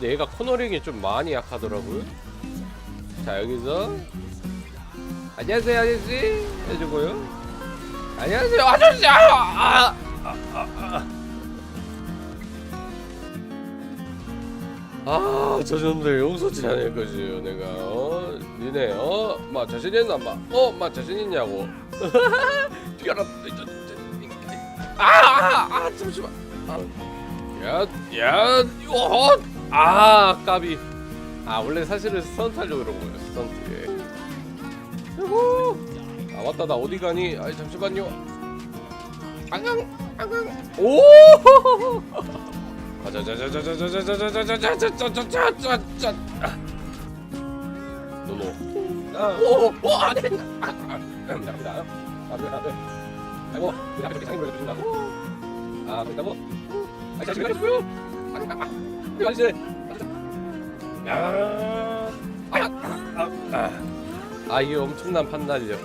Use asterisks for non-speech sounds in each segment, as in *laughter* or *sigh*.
근데 얘가 코너링이 좀 많이 약하더라고요. 자 여기서 안녕하세요 아저씨 해주고요. 안녕하세요 아저씨. 아, 아, 아, 아, 아. 아, 저 놈들 용서치 않을 거지요, 내가. 어, 니네, 어, 마 자신 있나, 마, 어, 마 자신 있냐고. *laughs* 뛰어라. 아, 아, 아, 잠시만. 아, 야, 야, 어, 아, 까비. 아, 원래 사실은 스턴트 하려고 그런 거예요, 스턴트. 유후. 아, 맞다, 나 어디 가니? 아, 잠시만요. 앙앙, 앙앙. 오! 자자자자자자자자자자자자자자자자자자자 노노 오오 안돼 감사합니다 감사합니다 아이고 그 주신다고 아 그랬다고 아 자식 가지고요 아 아저씨 야 아 이게 엄청난 판단이죠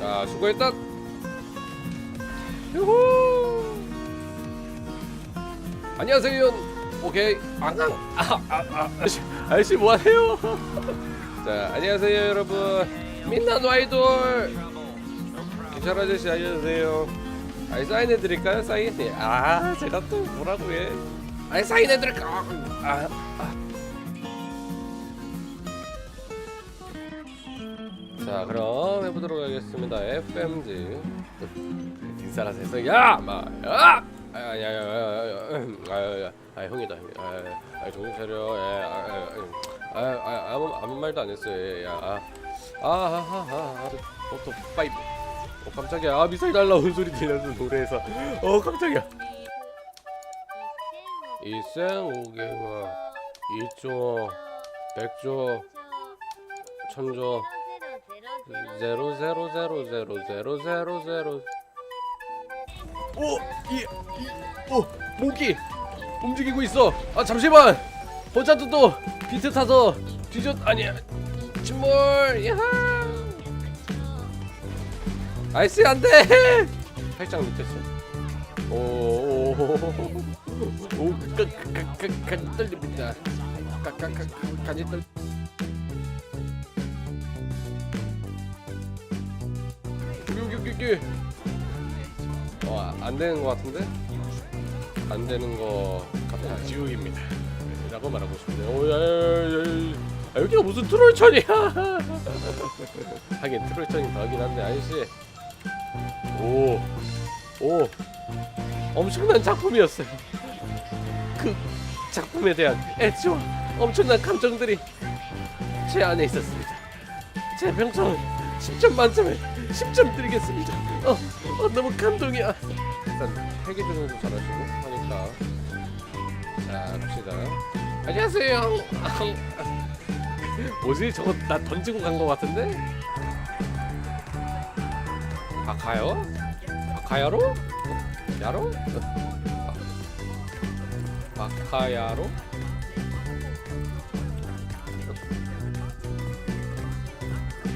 자 수고했다 유후 안녕하세요. 오케이. 앙앙. 아, 아, 아, 아저씨, 아저씨 뭐 하세요? 자, 안녕하세요, 여러분. 민나노 아이돌. 김철 아저씨 안녕하세요. 아이 사인해 드릴까요? 사인? 네. 아, 제가 또 뭐라고 해? 아이 사인해 드릴까? 아, 아. 자, 그럼 해보도록 하겠습니다. FMG. 뒷사람 세상 야, 마, 야. 아야야야야야야야 아 형이다 형이 아 정신 차려 아아 아무 말도 안 했어요 야아아하하 오토 파이브 어 깜짝이야 아 미사일 날라오는 소리 들려서 노래에서 어 깜짝이야 일생 오개와 이조 백조 천조 제로 제로 제로 제로 제로 제로 제로 오, 이, 이, 오, 모기 움직이고 있어. 아 잠시만. 버차도 또 비트 타서 뒤졌 아니야. 침몰. 야. 아이씨 안 돼. 살짝 밑에서. 오, 오, 오, 까, 간이 떨립니다. 까, 까, 까, 간이 떨. 여기 여기 여기. 어, 안 되는 것 같은데? 안 되는 거 같아. 지옥입니다. 라고 말하고 싶네요. 오, 야, 야, 야, 야. 아, 여기가 무슨 트롤천이야? *laughs* 하긴 트롤천이 더 하긴 한데, 아저씨. 오, 오. 엄청난 작품이었어요. 그 작품에 대한 애지와 엄청난 감정들이 제 안에 있었습니다. 제 평점은 10점 만점에 10점 드리겠습니다. 어, 어 너무 감동이야. 일단 회계 조정도 잘하시고 하니까 자 갑시다. 안녕하세요. *laughs* 뭐지 저거 나 던지고 간 거 같은데? 아 가야로? 야로? 아 가야로?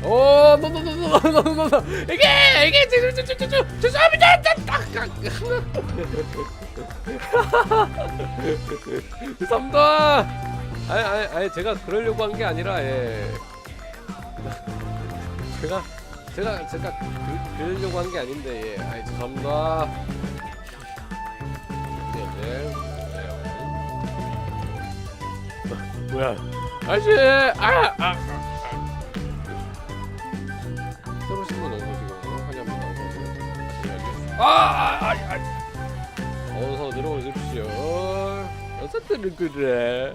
오, 노노노노노노노 이게 이게 죄송합니다. 죄송합니다. 아니 아니 아니 제가 그러려고 한 게 아니라 예. 제가 제가 제가 그, 그러려고 한 게 아닌데 예. 아이 죄송합니다. 네, 네. 네. 뭐야? 아저씨, 아, 아. 새로 신분 오시고 환영합니다. 아, 아, 아, 아. 어서 들어오십시오. 여자들은 그래.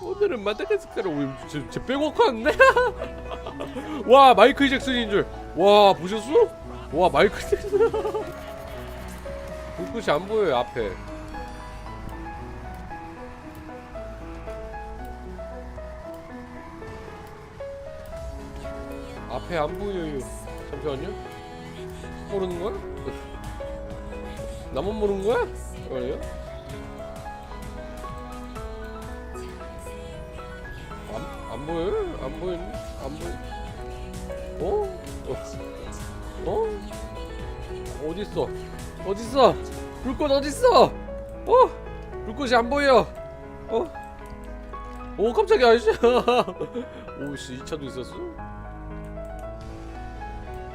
오늘은 마다가스카르 오이 제, 제 빼곡 왔네. 와 마이클 잭슨인 줄. 와 보셨어? 와 잭슨. 불꽃이 *laughs* 안 보여요 앞에. 앞에 안 보여요. 잠시만요. 모르는 거야? *laughs* 나만 모르는 거야? 그래요? 안, 안 보여요? 안 보이는? 안 보이? 어? 어? 어? 어딨어? 어딨어? 불꽃 어딨어? 어? 불꽃이 안 보여. 어? 오 깜짝이야 아저씨 *laughs* 오씨 2차도 있었어?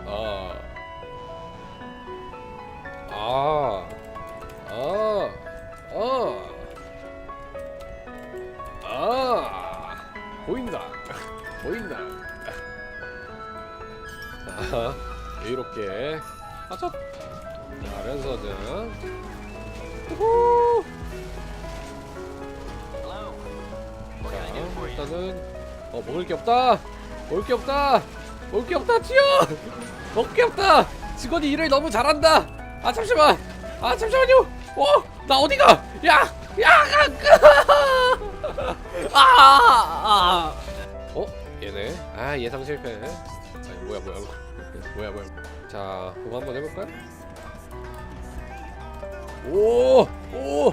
아 아, 아, 아, 이렇게 하자. 자, 랜서드. 우후. 자, 일단은 어 먹을 게 없다. 먹을 게 없다. 먹을 게 없다. 튀어. *laughs* 먹을 게 없다. 직원이 일을 너무 잘한다. 아 잠시만. 아 잠시만요. 어, 나 어디가? 야, 야, *laughs* 아, 아, 어, 얘네. 아 예상 실패. 아니, 뭐야 뭐야 뭐야 뭐야. 자, 그거 한번 해볼까요? 오! 오!